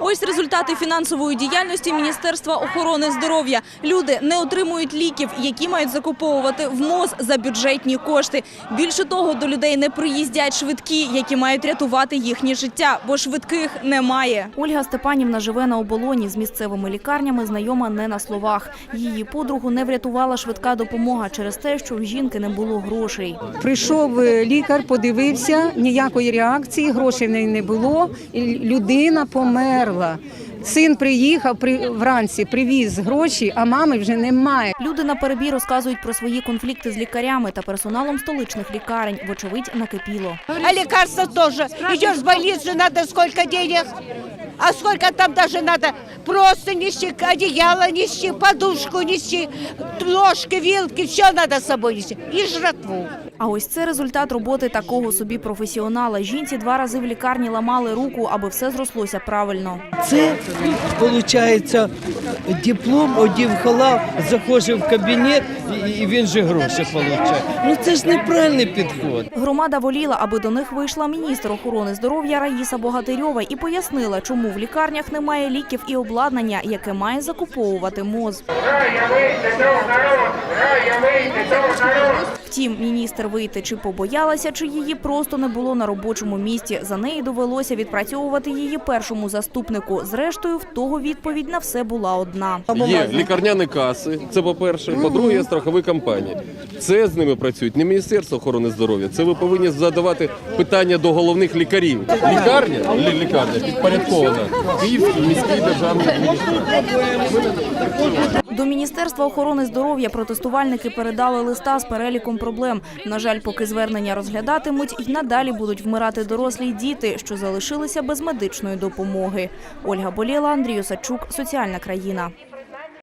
Ось результати фінансової діяльності Міністерства охорони здоров'я. Люди не отримують ліків, які мають закуповувати в МОЗ за бюджетні кошти. Більше того, до людей не приїздять швидкі, які мають рятувати їхнє життя, бо швидких немає. Ольга Степанівна живе на оболоні з місцевими лікарнями, знайома не на словах. Її подругу не врятувала швидка допомога через те, що в жінки не було грошей. Прийшов е, лікар, подивився, ніякої реакції, грошей не було. Людина померла. Син приїхав при вранці, привіз гроші, а мами вже немає. Люди на перебій розказують про свої конфлікти з лікарями та персоналом столичних лікарень. Вочевидь, накипіло. А лікарство теж. Идешь в больницю, треба скільки денег? А сколько там даже надо? Просто нести, одеяло нести, подушку нести, ложки, вилки, все надо с собой нести. И жратву. А ось це результат роботи такого собі професіонала. Жінці два рази в лікарні ламали руку, аби все зрослося правильно. Це виходить диплом, одів халав, заходжу в кабінет і він же гроші отримує. Ну це ж неправильний підход. Громада воліла, аби до них вийшла міністр охорони здоров'я Раїса Богатирьова і пояснила, чому в лікарнях немає ліків і обладнання, яке має закуповувати МОЗ. Втім, міністр вийти чи побоялася, чи її просто не було на робочому місці. За неї довелося відпрацьовувати її першому заступнику. Зрештою, в того відповідь на все була одна. Є лікарняні каси, це по-перше. По-друге, є страхові компанії. Це з ними працюють не Міністерство охорони здоров'я. Це ви повинні задавати питання до головних лікарів. Лікарня, лі- лікарня підпорядкована Київській міській державній адміністрації. До Міністерства охорони здоров'я протестувальники передали листа з переліком проблем. На жаль, поки звернення розглядатимуть, і надалі будуть вмирати дорослі діти, що залишилися без медичної допомоги. Ольга Болєла, Андрій Осадчук, Соціальна країна.